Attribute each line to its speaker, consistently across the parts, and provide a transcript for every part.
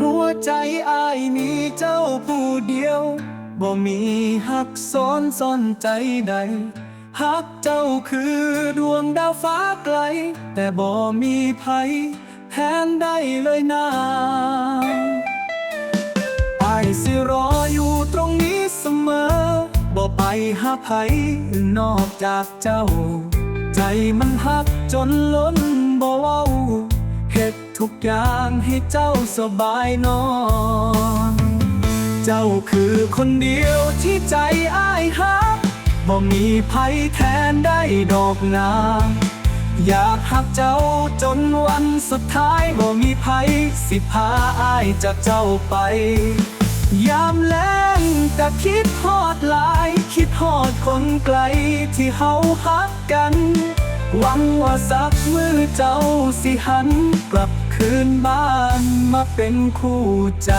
Speaker 1: หัวใจอายมีเจ้าผู้เดียว บ่มีหักซ้อนซ่อนใจใดหักเจ้าคือดวงดาวฟ้าไกล แต่บ่มีภัยแทนได้เลยนะอายสิรออยู่ตรงนี้เสมอ บ่ไปหาไผนอกจากเจ้า ใจมันหักจนล้นบ่เว้า เฮ็ดทุกอย่างให้เจ้าสบายนอน เจ้าคือคนเดียวที่ใจอ้ายฮักบ่มีภัยแทนได้ดอกนาอยากหักเจ้าจนวันสุดท้ายบ่มีภัยสิพาอ้ายจากเจ้าไป ยามแล้งแต่คิดฮอดหลาย คิดฮอดคนไกลที่เฮาฮักกัน หวังว่าสักมือเจ้าสิหันกลับคืนบ้านมาเป็นคู่ใจ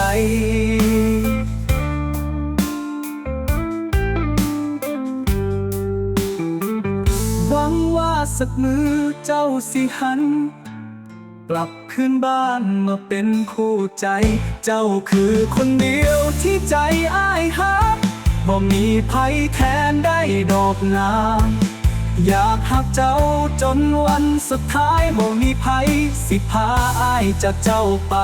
Speaker 1: หวังว่าสักมือเจ้าสิหัน กลับคืนบ้านมาเป็นคู่ใจ เจ้าคือคนเดียวที่ใจอ้ายฮักบ่มีภัยแทนได้ดอกงาม อยากหักเจ้าจนวันสุดท้ายบ่มีภัยสิพาอ้ายจากเจ้าไป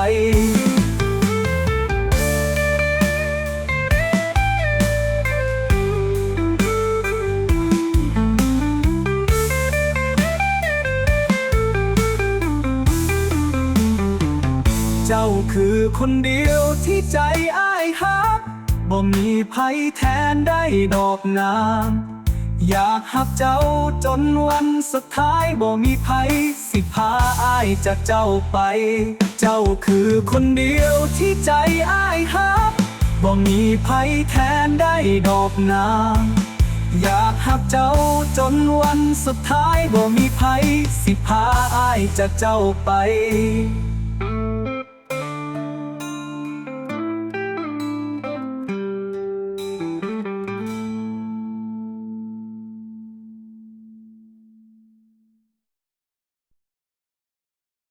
Speaker 1: เจ้าคือคนเดียวที่ใจอ้ายฮักบ่มีภัยแทนได้ดอกงาม อยากหักเจ้าจนวันสุดท้ายบ่มีภัยสิพาอ้ายจากเจ้าไป เจ้าคือคนเดียวที่ใจอ้ายฮักบ่มีภัยแทนได้ดอกงามอยากหักเจ้าจนวันสุดท้ายบ่มีภัยสิพาอ้ายจากเจ้าไป